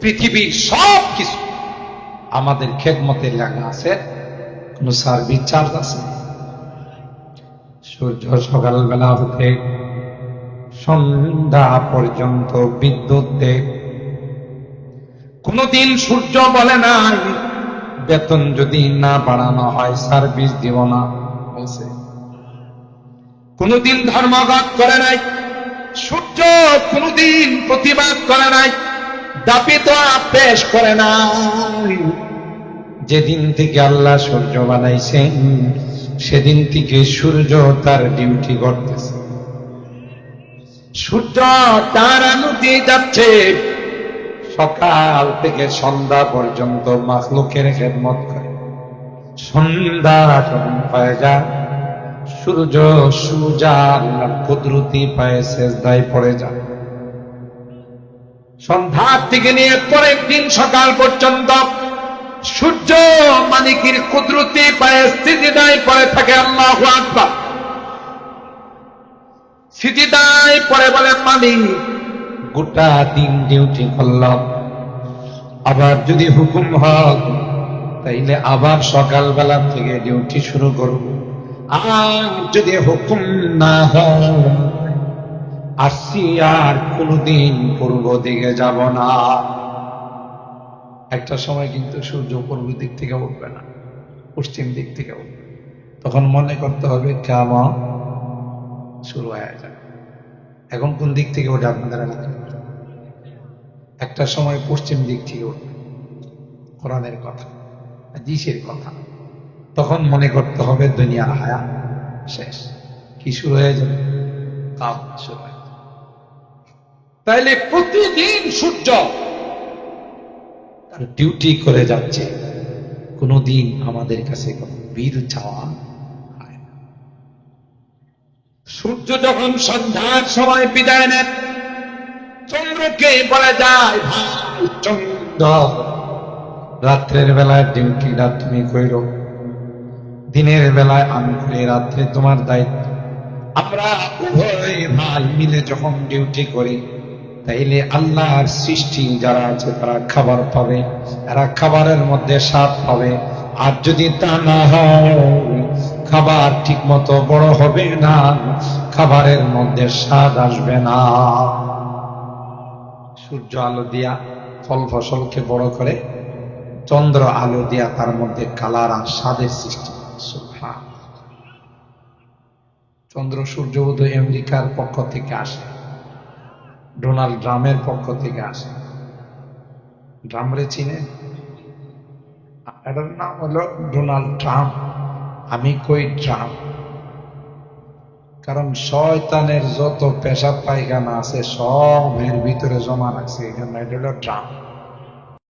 পৃথিবীর সব কিছু। আমাদের খেদমতে লাগা আছে, কোন সার্ভিস চার্জ আছে? সূর্য সকালবেলা হতে সন্ধ্যা পর্যন্ত বিদ্যুৎ দেয়। কোনদিন সূর্য বলে না বেতন যদি না বাড়ানো হয়, সার্ভিস দিব না, বলছে। কোনদিন ধর্মঘট করে নাই, সূর্য কোনদিন প্রতিবাদ করে নাই। দাপিত পেশ করে নাই। যেদিন থেকে আল্লাহ সূর্য বানাইছেন, সেদিন থেকে সূর্য তার ডিউটি করতেছে। সূর্য তার আনুতে যাচ্ছে। সকাল থেকে সন্ধ্যা পর্যন্ত মাখলুকের খেদমত করে। সন্ধ্যা যখন হয়ে যায়, সূর্য সুজা আল্লাহ কুদরতি পায়ে শেষ দায় পড়ে যায়। সন্ধ্যার থেকে নিয়ে পরের দিন সকাল পর্যন্ত সূর্য মানিকির কুদরতি পায়ে স্থিতিদায় পড়ে থাকে আল্লাহ আকবার। স্থিতিদায় পরে বলে মালিক গোটা দিন ডিউটি করলাম। আবার যদি হুকুম হয়, তাইলে আবার সকালবেলা থেকে ডিউটি শুরু করব। আর যদি হুকুম না হয় আসছি আর কোনদিন পূর্ব দিকে যাব না। একটা সময় কিন্তু সূর্য পূর্ব দিক থেকে উঠবে না, পশ্চিম দিক থেকে উঠবে। তখন মনে করতে হবে কেমন শুরু হয়ে যাবে। এখন কোন দিক থেকে ওঠে আপনাদের একটা সময় পশ্চিম দিক থেকে উঠবে। কোরআনের কথা জিসের কথা। তখন মনে করতে হবে দুনিয়ার হায়া শেষ। কি শুরু হয়ে যাবে? কাম শুরু তাইলে প্রতিদিন সূর্য তার ডিউটি করে যাচ্ছে। কোনদিন আমাদের কাছে কোনো বীর চাওয়া। সূর্য যখন সন্ধ্যার সময় বিদায় নেন চন্দ্রকে বলে যায়, ভাই, চন্দ্র, রাত্রের বেলায় ডিউটি ডিউটিটা তুমি কইরো। দিনের বেলায় আমি করি, রাত্রে তোমার দায়িত্ব। আমরা উভয় ভাই মিলে যখন ডিউটি করি তাইলে আল্লাহর সৃষ্টি যারা আছে তারা খাবার পাবে, এরা খাবারের মধ্যে স্বাদ পাবে। আর যদি তা না হয়, খাবার ঠিক মতো বড় হবে না, খাবারের মধ্যে স্বাদ আসবে না। সূর্য আলো দিয়া, ফল ফসলকে বড় করে, চন্দ্র আলো দিয়া তার মধ্যে কালার আর স্বাদের সৃষ্টি চন্দ্র সূর্য উদয় আমেরিকার পক্ষ থেকে আসে। ডোনাল্ড ড্রামের পক্ষ থেকে আসে। ড্রামরে চিনে। এটার নাম হলো ডোনাল্ড ট্রাম্প। আমি কই ট্রাম্প? কারণ শয়তানের যত পেশাব পায়খানা আছে সবের ভিতরে জমা রাখছে। এই জন্য এটা হলো ট্রাম্প।